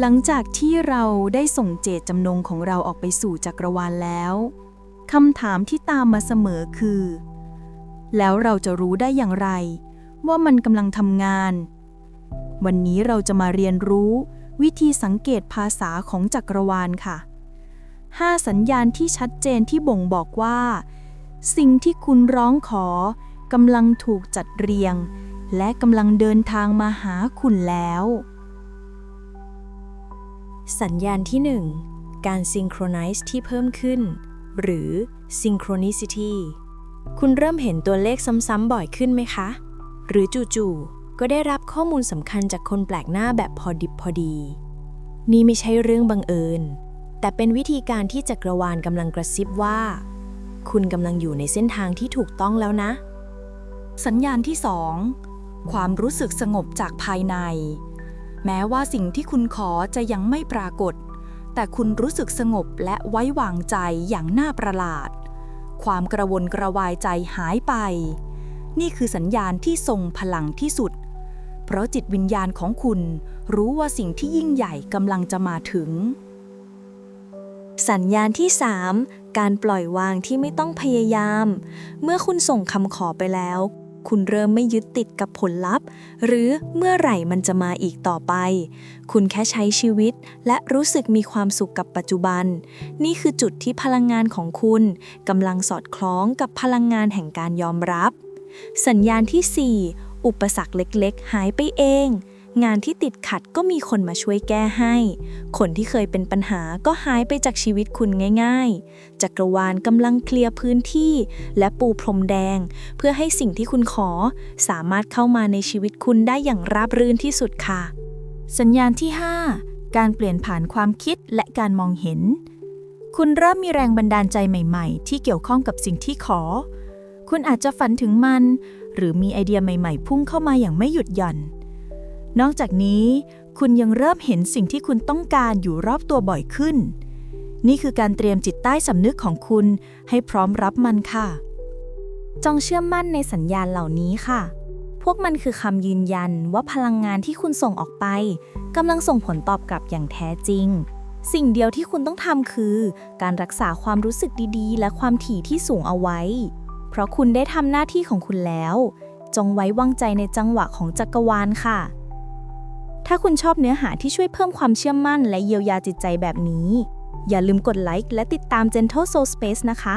หลังจากที่เราได้ส่งเจตจำนงของเราออกไปสู่จักรวาลแล้วคำถามที่ตามมาเสมอคือ แล้วเราจะรู้ได้อย่างไร ว่ามันกำลังทำงาน วันนี้เราจะมาเรียนรู้วิธีสังเกตภาษาของจักรวาลค่ะ 5 สัญญาณที่ชัดเจนที่บ่งบอกว่า สิ่งที่คุณร้องขอกำลังถูกจัดเรียง และกำลังเดินทางมาหาคุณแล้ว สัญญาณที่ 1 การ synchronize ที่เพิ่มขึ้น หรือ synchronicity คุณเริ่มเห็นตัวเลขซ้ำๆบ่อยขึ้นไหมคะ หรือจู่ๆก็ได้รับข้อมูลสำคัญจากคนแปลกหน้าแบบพอดิบพอดี นี่ไม่ใช่เรื่องบังเอิญ แต่เป็นวิธีการที่จักรวาลกำลังกระซิบว่า คุณกำลังอยู่ในเส้นทางที่ถูกต้องแล้วนะ สัญญาณที่ 2 ความรู้สึกสงบจากภายใน แม้ว่าสิ่งที่คุณขอจะยังไม่ปรากฏ แต่คุณรู้สึกสงบและไว้วางใจอย่างน่าประหลาด ความกระวนกระวายใจหายไป นี่คือสัญญาณที่ทรงพลังที่สุด เพราะจิตวิญญาณของคุณรู้ว่าสิ่งที่ยิ่งใหญ่กำลังจะมาถึง สัญญาณที่ 3 การปล่อยวางที่ไม่ต้องพยายาม เมื่อคุณส่งคำขอไปแล้ว คุณเริ่มไม่ยึดติดกับผลลัพธ์ หรือเมื่อไหร่มันจะมาอีกต่อไป คุณแค่ใช้ชีวิต และรู้สึกมีความสุขกับปัจจุบัน นี่คือจุดที่พลังงานของคุณกำลังสอดคล้องกับพลังงานแห่งการยอมรับ สัญญาณที่ 4 อุปสรรคเล็กๆ หายไปเอง งานที่ติดขัดก็มีคนมาช่วยแก้ให้ คนที่เคยเป็นปัญหาก็หายไปจากชีวิตคุณง่ายๆ จักรวาลกำลังเคลียร์พื้นที่ และปูพรมแดง เพื่อให้สิ่งที่คุณขอ สามารถเข้ามาในชีวิตคุณได้อย่างราบรื่นที่สุดค่ะ สัญญาณที่ 5 การเปลี่ยนผ่านความคิดและการมองเห็น คุณเริ่มมีแรงบันดาลใจใหม่ๆ ที่เกี่ยวข้องกับสิ่งที่ขอ คุณอาจจะฝันถึงมัน หรือมีไอเดียใหม่ ๆ พุ่งเข้ามาอย่างไม่หยุดหย่อน นอกจากนี้คุณยังเริ่มเห็นสิ่งที่คุณต้องการอยู่รอบตัวบ่อยขึ้น นี่คือการเตรียมจิตใต้สำนึกของคุณให้พร้อมรับมันค่ะ จงเชื่อมั่นในสัญญาณเหล่านี้ค่ะ พวกมันคือคำยืนยันว่าพลังงานที่คุณส่งออกไปกำลังส่งผลตอบกลับอย่างแท้จริง สิ่งเดียวที่คุณต้องทำคือ การรักษาความรู้สึกดีๆ และความถี่ที่สูงเอาไว้ เพราะคุณได้ทำหน้าที่ของคุณแล้ว จงไว้วางใจในจังหวะของจักรวาลค่ะ ถ้าคุณชอบเนื้อหาที่ช่วยเพิ่มความเชื่อมั่นและเยียวยาจิตใจแบบนี้ อย่าลืมกดไลค์และติดตาม Gentle Soul Space นะคะ